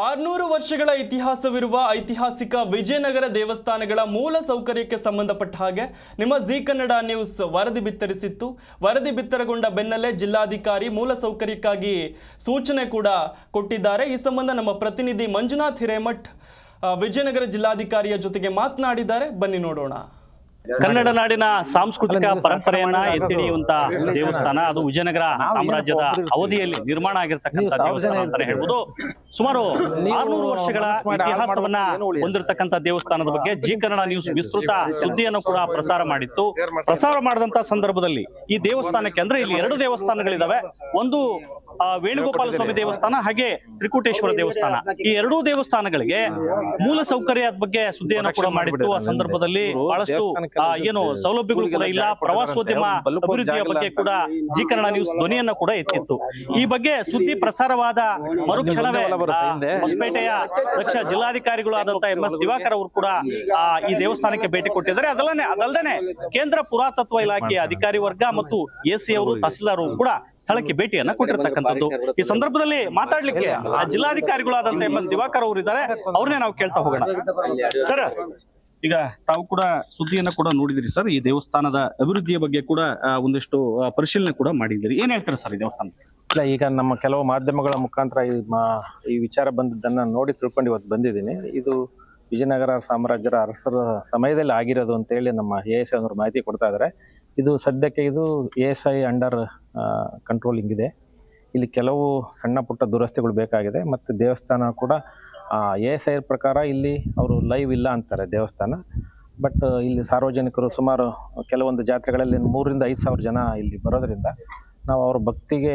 ಆರ್ನೂರು ವರ್ಷಗಳ ಇತಿಹಾಸವಿರುವ ಐತಿಹಾಸಿಕ ವಿಜಯನಗರ ದೇವಸ್ಥಾನಗಳ ಮೂಲ ಸೌಕರ್ಯಕ್ಕೆ ಸಂಬಂಧಪಟ್ಟ ಹಾಗೆ ನಿಮ್ಮ ಜಿ ಕನ್ನಡ ನ್ಯೂಸ್ ವರದಿ ಬಿತ್ತರಿಸಿತ್ತು. ವರದಿ ಬಿತ್ತರಗೊಂಡ ಬೆನ್ನಲ್ಲೇ ಜಿಲ್ಲಾಧಿಕಾರಿ ಮೂಲ ಸೌಕರ್ಯಕ್ಕಾಗಿ ಸೂಚನೆ ಕೂಡ ಕೊಟ್ಟಿದ್ದಾರೆ. ಈ ಸಂಬಂಧ ನಮ್ಮ ಪ್ರತಿನಿಧಿ ಮಂಜುನಾಥ್ ಹಿರೇಮಠ್ ವಿಜಯನಗರ ಜಿಲ್ಲಾಧಿಕಾರಿಯ ಜೊತೆಗೆ ಮಾತನಾಡಿದ್ದಾರೆ. ಬನ್ನಿ ನೋಡೋಣ. ಕನ್ನಡ ನಾಡಿನ ಸಾಂಸ್ಕೃತಿಕ ಪರಂಪರೆಯನ್ನ ಎತ್ತಿ ಹಿಡಿಯುವಂತ ದೇವಸ್ಥಾನ ಅದು ವಿಜಯನಗರ ಸಾಮ್ರಾಜ್ಯದ ಅವಧಿಯಲ್ಲಿ ನಿರ್ಮಾಣ ಆಗಿರ್ತಕ್ಕಂಥ ದೇವಸ್ಥಾನ ಅಂತಾನೆ ಹೇಳ್ಬೋದು. ಸುಮಾರು ಆರ್ನೂರು ವರ್ಷಗಳ ಇತಿಹಾಸವನ್ನ ಹೊಂದಿರತಕ್ಕಂತ ದೇವಸ್ಥಾನದ ಬಗ್ಗೆ ಜಿ ಕನ್ನಡ ನ್ಯೂಸ್ ವಿಸ್ತೃತ ಸುದ್ದಿಯನ್ನು ಕೂಡ ಪ್ರಸಾರ ಮಾಡಿತ್ತು. ಪ್ರಸಾರ ಮಾಡಿದಂತ ಸಂದರ್ಭದಲ್ಲಿ ಈ ದೇವಸ್ಥಾನಕ್ಕೆ ಅಂದ್ರೆ ಇಲ್ಲಿ ಎರಡು ದೇವಸ್ಥಾನಗಳಿದಾವೆ. ಒಂದು ವೇಣುಗೋಪಾಲ ಸ್ವಾಮಿ ದೇವಸ್ಥಾನ ಹಾಗೆ ತ್ರಿಕೂಟೇಶ್ವರ ದೇವಸ್ಥಾನ. ಈ ಎರಡೂ ದೇವಸ್ಥಾನಗಳಿಗೆ ಮೂಲ ಸೌಕರ್ಯದ ಬಗ್ಗೆ ಸುದ್ದಿಯನ್ನು ಕೂಡ ಮಾಡಿತ್ತು. ಆ ಸಂದರ್ಭದಲ್ಲಿ ಬಹಳಷ್ಟು ಏನು ಸೌಲಭ್ಯಗಳು ಕೂಡ ಇಲ್ಲ. ಪ್ರವಾಸೋದ್ಯಮ ಅಭಿವೃದ್ಧಿಯ ಬಗ್ಗೆ ಕೂಡ ಜಿ ಕನ್ನಡ ನ್ಯೂಸ್ ಧ್ವನಿಯನ್ನ ಕೂಡ ಎತ್ತಿತ್ತು. ಈ ಬಗ್ಗೆ ಸುದ್ದಿ ಪ್ರಸಾರವಾದ ಮರುಕ್ಷಣವೇ ಹೊಸಪೇಟೆಯ ದಕ್ಷ ಜಿಲ್ಲಾಧಿಕಾರಿಗಳು ಆದಂತಹ ಎಂ. ಎಸ್. ದಿವಾಕರ್ ಅವರು ಕೂಡ ಆ, ಈ ದೇವಸ್ಥಾನಕ್ಕೆ ಭೇಟಿ ಕೊಟ್ಟಿದ್ದಾರೆ. ಅದಲ್ಲದೆ ಅದಲ್ಲದೆ ಕೇಂದ್ರ ಪುರಾತತ್ವ ಇಲಾಖೆಯ ಅಧಿಕಾರಿ ವರ್ಗ ಮತ್ತು ಎಸಿ ಅವರು ತಹಸೀಲ್ದಾರ್ ಅವರು ಕೂಡ ಸ್ಥಳಕ್ಕೆ ಭೇಟಿಯನ್ನ ಕೊಟ್ಟಿರ್ತಕ್ಕಂಥದ್ದು ಈ ಸಂದರ್ಭದಲ್ಲಿ ಮಾತಾಡ್ಲಿಕ್ಕೆ ಆ ಜಿಲ್ಲಾಧಿಕಾರಿಗಳಾದಂತ ಎಂ ಎಸ್ ದಿವಾಕರ್ ಅವರು ಇದ್ದಾರೆ ಅವ್ರನ್ನೇ ನಾವು ಕೇಳ್ತಾ ಹೋಗೋಣ. ಸರ್ ಈಗ ತಾವು ಕೂಡ ಸುದ್ದಿಯನ್ನ ಕೂಡ ನೋಡಿದಿರಿ ಸರ್. ಈ ದೇವಸ್ಥಾನದ ಅಭಿವೃದ್ಧಿಯ ಬಗ್ಗೆ ಕೂಡ ಒಂದಿಷ್ಟು ಪರಿಶೀಲನೆ ಕೂಡ ಮಾಡಿದ್ದೀರಿ ಏನ್ ಹೇಳ್ತಾರೆ ಸರ್ ಈ ದೇವಸ್ಥಾನ ಇಲ್ಲ ಈಗ ನಮ್ಮ ಕೆಲವು ಮಾಧ್ಯಮಗಳ ಮುಖಾಂತರ ಈ ಮಾ- ಈ ವಿಚಾರ ಬಂದದ್ದನ್ನ ನೋಡಿ ತಿಳ್ಕೊಂಡು ಇವತ್ತು ಬಂದಿದ್ದೀನಿ. ಇದು ವಿಜಯನಗರ ಸಾಮ್ರಾಜ್ಯರ ಅರಸರ ಸಮಯದಲ್ಲಿ ಆಗಿರೋದು ಅಂತೇಳಿ ನಮ್ಮ ಎ ಎಸ್ ಅವರು ಮಾಹಿತಿ ಕೊಡ್ತಾ ಇದ್ದಾರೆ ಇದು ಸದ್ಯಕ್ಕೆ ಇದು A S I under controlling ಇದೆ. ಇಲ್ಲಿ ಕೆಲವು ಸಣ್ಣ ಪುಟ್ಟ ದುರಸ್ತಿಗಳು ಬೇಕಾಗಿದೆ ಮತ್ತು ದೇವಸ್ಥಾನ ಕೂಡ ಎ ಎಸ್ ಐರ್ ಪ್ರಕಾರ ಇಲ್ಲಿ ಅವರು ಲೈವ್ ಇಲ್ಲ ಅಂತಾರೆ ದೇವಸ್ಥಾನ. ಬಟ್ ಇಲ್ಲಿ ಸಾರ್ವಜನಿಕರು ಸುಮಾರು ಕೆಲವೊಂದು ಜಾತ್ರೆಗಳಲ್ಲಿ ಮೂರರಿಂದ ಐದು ಸಾವಿರ ಜನ ಇಲ್ಲಿ ಬರೋದ್ರಿಂದ ನಾವು ಅವ್ರ ಭಕ್ತಿಗೆ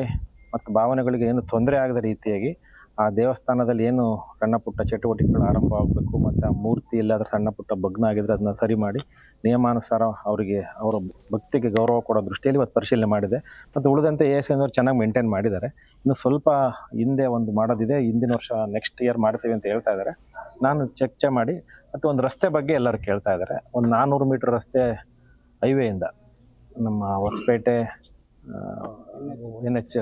ಮತ್ತು ಭಾವನೆಗಳಿಗೆ ಏನು ತೊಂದರೆ ಆಗದ ರೀತಿಯಾಗಿ ಆ ದೇವಸ್ಥಾನದಲ್ಲಿ ಏನು ಸಣ್ಣ ಪುಟ್ಟ ಚಟುವಟಿಕೆಗಳು ಆರಂಭ ಆಗಬೇಕು ಮತ್ತು ಆ ಮೂರ್ತಿ ಎಲ್ಲಾದ್ರೂ ಸಣ್ಣ ಪುಟ್ಟ ಭಗ್ನ ಆಗಿದ್ರೆ ಅದನ್ನ ಸರಿ ಮಾಡಿ ನಿಯಮಾನುಸಾರ ಅವರಿಗೆ ಅವರ ಭಕ್ತಿಗೆ ಗೌರವ ಕೊಡೋ ದೃಷ್ಟಿಯಲ್ಲಿ ಇವತ್ತು ಪರಿಶೀಲನೆ ಮಾಡಿದೆ. ಮತ್ತು ಉಳಿದಂತೆ ಎ ಎಸ್ ಎನ್ನೋರು ಚೆನ್ನಾಗಿ ಮೇಂಟೈನ್ ಮಾಡಿದ್ದಾರೆ. ಇನ್ನು ಸ್ವಲ್ಪ ಹಿಂದೆ ಒಂದು ಮಾಡೋದಿದೆ. ಹಿಂದಿನ ವರ್ಷ ನೆಕ್ಸ್ಟ್ ಇಯರ್ ಮಾಡ್ತೀವಿ ಅಂತ ಹೇಳ್ತಾ ಇದ್ದಾರೆ. ನಾನು ಚರ್ಚೆ ಮಾಡಿ ಮತ್ತು ಒಂದು ರಸ್ತೆ ಬಗ್ಗೆ ಎಲ್ಲರೂ ಕೇಳ್ತಾ ಇದ್ದಾರೆ. ಒಂದು ನಾನ್ನೂರು ಮೀಟರ್ ರಸ್ತೆ ಹೈವೇಯಿಂದ ನಮ್ಮ ಹೊಸಪೇಟೆ ಎನ್ ಎಚ್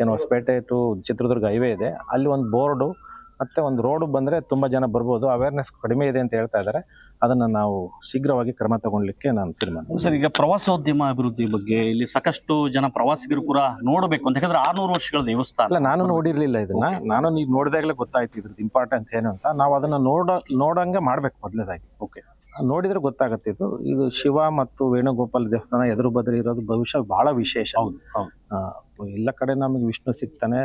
ಏನು ಹೊಸಪೇಟೆ ಟು ಚಿತ್ರದುರ್ಗ ಹೈವೇ ಇದೆ. ಅಲ್ಲಿ ಒಂದು ಬೋರ್ಡು ಮತ್ತು ಒಂದು ರೋಡು ಬಂದರೆ ತುಂಬ ಜನ ಬರ್ಬೋದು. ಅವೇರ್ನೆಸ್ ಕಡಿಮೆ ಇದೆ ಅಂತ ಹೇಳ್ತಾ ಇದ್ದಾರೆ. ಅದನ್ನು ನಾವು ಶೀಘ್ರವಾಗಿ ಕ್ರಮ ತಗೊಳ್ಲಿಕ್ಕೆ ನಾನು ತೀರ್ಮಾನ ಸರ್ ಈಗ ಪ್ರವಾಸೋದ್ಯಮ ಅಭಿವೃದ್ಧಿ ಬಗ್ಗೆ ಇಲ್ಲಿ ಸಾಕಷ್ಟು ಜನ ಪ್ರವಾಸಿಗರು ಕೂಡ ನೋಡಬೇಕು ಅಂತ. ಯಾಕಂದ್ರೆ ಆರ್ನೂರು ವರ್ಷಗಳ ದೇವಸ್ಥಾನ. ಅಲ್ಲ ನಾನು ನೋಡಿರಲಿಲ್ಲ ಇದನ್ನ. ನಾನು ನೀವು ನೋಡಿದಾಗಲೇ ಗೊತ್ತಾಯ್ತು ಇದ್ರದ್ದು ಇಂಪಾರ್ಟೆನ್ಸ್ ಏನು ಅಂತ. ನಾವು ಅದನ್ನ ನೋಡ ನೋಡಂಗೆ ಮಾಡ್ಬೇಕು ಮೊದಲೇದಾಗಿ ಓಕೆ ನೋಡಿದ್ರೆ ಗೊತ್ತಾಗುತ್ತೆ ಇದು. ಇದು ಶಿವ ಮತ್ತು ವೇಣುಗೋಪಾಲ್ ದೇವಸ್ಥಾನ ಎದುರು ಬದಲು ಇರೋದು ಭವಿಷ್ಯ ಬಹಳ ವಿಶೇಷ. ಹೌದು ಹೌದು. ಎಲ್ಲ ಕಡೆ ನಮಗೆ ವಿಷ್ಣು ಸಿಗ್ತಾನೆ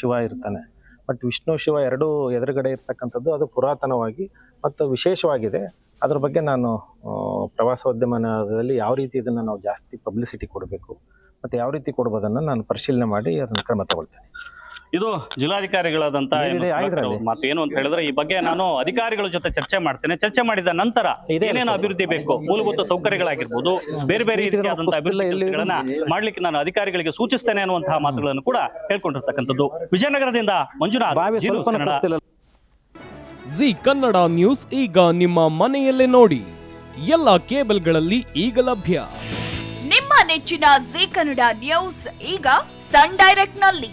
ಶಿವ ಇರ್ತಾನೆ. ಬಟ್ ವಿಷ್ಣು ಶಿವ ಎರಡೂ ಎದುರುಗಡೆ ಇರ್ತಕ್ಕಂಥದ್ದು ಅದು ಪುರಾತನವಾಗಿ ಮತ್ತು ವಿಶೇಷವಾಗಿದೆ. ಅದ್ರ ಬಗ್ಗೆ ನಾನು ಪ್ರವಾಸೋದ್ಯಮದಲ್ಲಿ ಯಾವ ರೀತಿ ಇದನ್ನು ನಾವು ಜಾಸ್ತಿ ಪಬ್ಲಿಸಿಟಿ ಕೊಡಬೇಕು, ಮತ್ತು ಯಾವ ರೀತಿ ಕೊಡ್ಬೋದನ್ನು ನಾನು ಪರಿಶೀಲನೆ ಮಾಡಿ ಅದನ್ನು ಕ್ರಮ ತಗೊಳ್ತೇನೆ. ಇದು ಜಿಲ್ಲಾಧಿಕಾರಿಗಳಾದಂತ ಇದೆ, ಎಂ. ಅವ್ರ ಮಾತು ಏನು ಅಂತ ಹೇಳಿದ್ರೆ ಈ ಬಗ್ಗೆ ನಾನು ಅಧಿಕಾರಿಗಳ ಜೊತೆ ಚರ್ಚೆ ಮಾಡ್ತೇನೆ. ಚರ್ಚೆ ಮಾಡಿದ ನಂತರ ಏನೇನು. ಅಭಿವೃದ್ಧಿ ಬೇಕು ಮೂಲಭೂತ ಸೌಕರ್ಯಗಳಾಗಿರ್ಬೋದು ಬೇರೆ ಬೇರೆ ರೀತಿಯಾದಂತಹ ಅಭಿವೃದ್ಧಿ ಕೆಲಸಗಳನ್ನ ಮಾಡ್ಲಿಕ್ಕೆ ನಾನು ಅಧಿಕಾರಿಗಳಿಗೆ ಸೂಚಿಸ್ತೇನೆ ಅನ್ನುವಂತಹ ಮಾತುಗಳನ್ನು ಕೂಡ ಹೇಳ್ಕೊಂಡಿರ್ತಕ್ಕಂಥದ್ದು. ವಿಜಯನಗರದಿಂದ ಮಂಜುನಾಥ್ ಬಾವಿ ಜಿ ನ್ಯೂಸ್ ಸ್ವಲ್ಪ ಕನ್ನಡ. ಕಳಿಸ್ತಿಲ್ಲ ಜಿ ಕನ್ನಡ ನ್ಯೂಸ್ ಈಗ ನಿಮ್ಮ ಮನೆಯಲ್ಲೇ ನೋಡಿ. ಎಲ್ಲ ಕೇಬಲ್ಗಳಲ್ಲಿ ಈಗ ಲಭ್ಯ. ನಿಮ್ಮ ನೆಚ್ಚಿನ ಜಿ ಕನ್ನಡ ನ್ಯೂಸ್ ಈಗ ಸನ್ ಡೈರೆಕ್ಟ್ನಲ್ಲಿ